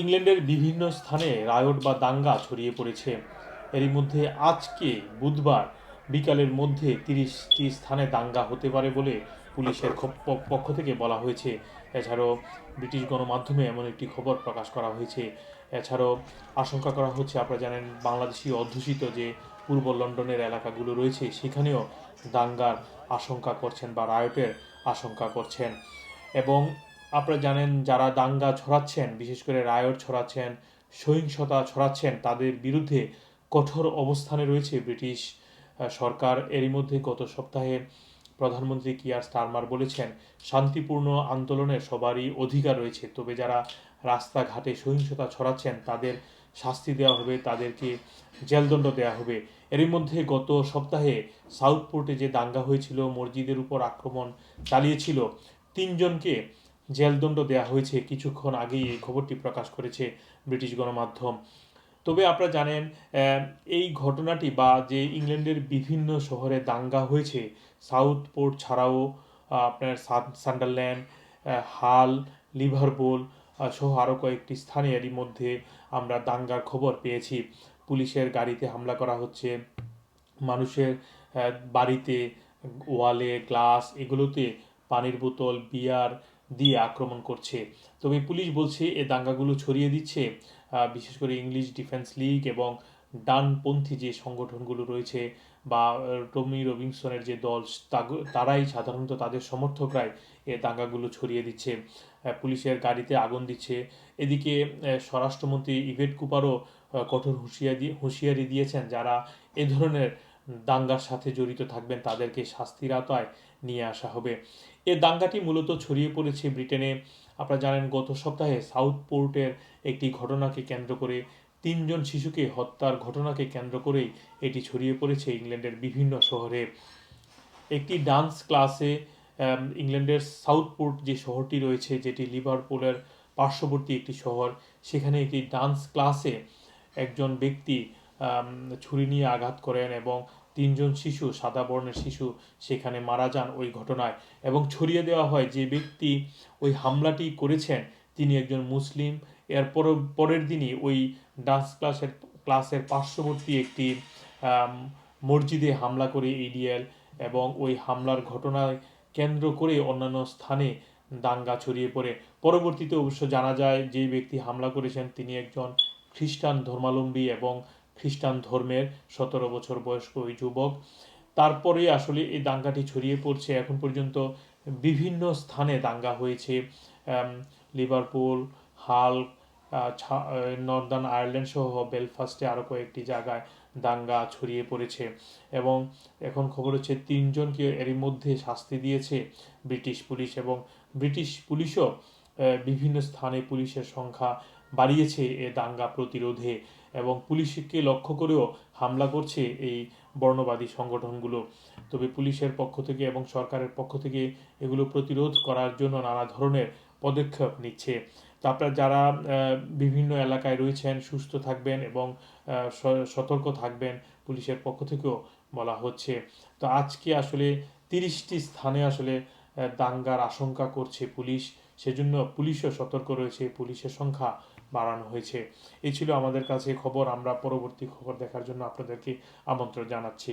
ইংল্যান্ডের বিভিন্ন স্থানে রায়ট বা দাঙ্গা ছড়িয়ে পড়েছে। এরই মধ্যে আজকে বুধবার বিকালের মধ্যে তিরিশটি স্থানে দাঙ্গা হতে পারে বলে পুলিশের পক্ষ থেকে বলা হয়েছে। এছাড়াও ব্রিটিশ গণমাধ্যমে এমন একটি খবর প্রকাশ করা হয়েছে। এছাড়াও আশঙ্কা করা হচ্ছে, আপনারা জানেন, বাংলাদেশি অধ্যুষিত যে পূর্ব লন্ডনের এলাকাগুলো রয়েছে, সেখানেও দাঙ্গার আশঙ্কা করছেন বা রায়টের আশঙ্কা করছেন। এবং আপনারা জানেন যারা দাঙ্গা ছড়াচ্ছেন, বিশেষ করে রায়ট ছড়াচ্ছেন, সহিংসতা ছড়াচ্ছেন, তাদের বিরুদ্ধে কঠোর অবস্থানে রয়েছে ব্রিটিশ সরকার। এরই মধ্যে গত সপ্তাহে প্রধানমন্ত্রী কিয়ার স্টারমার বলেছেন, শান্তিপূর্ণ আন্দোলনের সবারই অধিকার রয়েছে। তবে যারা রাস্তাঘাটে সহিংসতা ছড়াচ্ছেন, তাদের শাস্তি দেওয়া হবে, তাদেরকে জেলদণ্ড দেওয়া হবে। এরই মধ্যে গত সপ্তাহে সাউথপোর্টে যে দাঙ্গা হয়েছিল, মসজিদের উপর আক্রমণ চালিয়েছিল, তিনজনকে জেলদণ্ড দেওয়া হয়েছে। কিছুক্ষণ আগেই এই খবরটি প্রকাশ করেছে ব্রিটিশ গণমাধ্যম। তবে আপনারা জানেন এই ঘটনাটি বা যে ইংল্যান্ডের বিভিন্ন শহরে দাঙ্গা হয়েছে, সাউথ পোর্ট ছাড়াও আপনার সান- সান্ডারল্যান্ড হাল, লিভারপুল সহ আরও কয়েকটি স্থানে এরই মধ্যে আমরা দাঙ্গার খবর পেয়েছি। পুলিশের গাড়িতে হামলা করা হচ্ছে। মানুষের বাড়িতে ওয়ালে গ্লাস, এগুলোতে পানির বোতল, বিয়ার দিয়ে আক্রমণ করছে। তবে পুলিশ বলছে, এ দাঙ্গাগুলো ছড়িয়ে দিচ্ছে বিশেষ করে ইংলিশ ডিফেন্স লিগ এবং ডানপন্থী যে সংগঠনগুলো রয়েছে বা টমি রবিনসনের যে দল তারাই সাধারণত তাদের সমর্থকরাই এ দাঙ্গাগুলো ছড়িয়ে দিচ্ছে। পুলিশের গাড়িতে আগুন দিচ্ছে। এদিকে স্বরাষ্ট্রমন্ত্রী ইভেট কুপারও কঠোর হুঁশিয়ারি হুঁশিয়ারি দিয়েছেন যারা এ ধরনের দাঙ্গার সাথে জড়িত থাকবেন, তাদেরকে শাস্তির আওতায় নিয়ে আসা হবে। এ দাঙ্গাটি মূলত ছড়িয়ে পড়েছে ব্রিটেনে। আপনারা জানেন, গত সপ্তাহে সাউথ পোর্টের একটি ঘটনাকে কেন্দ্র করে তিনজন শিশুকে হত্যার ঘটনাকে কেন্দ্র করেই এটি ছড়িয়ে পড়েছে ইংল্যান্ডের বিভিন্ন শহরে। একটি ডান্স ক্লাসে ইংল্যান্ডের সাউথপোর্ট যে শহরটি রয়েছে, যেটি লিভারপুলের পার্শ্ববর্তী একটি শহর, সেখানে একটি ডান্স ক্লাসে একজন ব্যক্তি ছুরি নিয়ে আঘাত করেন এবং তিনজন শিশু, সাদা বর্ণের শিশু সেখানে মারা যান ওই ঘটনায় এবং ছড়িয়ে দেওয়া হয় যে ব্যক্তি ওই হামলাটি করেছেন, তিনি একজন মুসলিম। এর পর পরের দিনই ওই ডান্স ক্লাসের ক্লাসের পার্শ্ববর্তী একটি মসজিদে হামলা করে ইডিএল এবং ওই হামলার ঘটনায় কেন্দ্র করে অন্যান্য স্থানে দাঙ্গা ছড়িয়ে পড়ে। পরবর্তীতে অবশ্য জানা যায় যে ব্যক্তি হামলা করেছেন, তিনি একজন খ্রিস্টান ধর্মাবলম্বী এবং খ্রিস্টান ধর্মের সতেরো বছর বয়স্ক ওই যুবক। তারপরে আসলে এই দাঙ্গাটি ছড়িয়ে পড়ছে। এখন পর্যন্ত বিভিন্ন স্থানে দাঙ্গা হয়েছে। লিভারপুল হাল নর্দার্ন আয়ারল্যান্ড সহ বেলফাস্টে আরও কয়েকটি জায়গায় দাঙ্গা ছড়িয়ে পড়েছে। এবং এখন খবর হচ্ছে তিনজনকে এরই মধ্যে শাস্তি দিয়েছে ব্রিটিশ পুলিশ এবং ব্রিটিশ পুলিশও বিভিন্ন স্থানে পুলিশের সংখ্যা বাড়িয়েছে এ দাঙ্গা প্রতিরোধে এবং পুলিশকে লক্ষ্য করেও হামলা করছে এই বর্ণবাদী সংগঠনগুলো। তবে পুলিশের পক্ষ থেকে এবং সরকারের পক্ষ থেকে এগুলো প্রতিরোধ করার জন্য নানা ধরনের পদক্ষেপ নিচ্ছে। তো আপনারা যারা বিভিন্ন এলাকায় রয়েছেন, সুস্থ থাকবেন এবং সতর্ক থাকবেন পুলিশের পক্ষ থেকেও বলা হচ্ছে। তো আজকে আসলে তিরিশটি স্থানে আসলে দাঙ্গার আশঙ্কা করছে পুলিশ। সেজন্য পুলিশও সতর্ক রয়েছে, পুলিশের সংখ্যা বাড়ানো হয়েছে। এই ছিল আমাদের কাছে খবর। আমরা পরবর্তী খবর দেখার জন্য আপনাদেরকে আমন্ত্রণ জানাচ্ছি।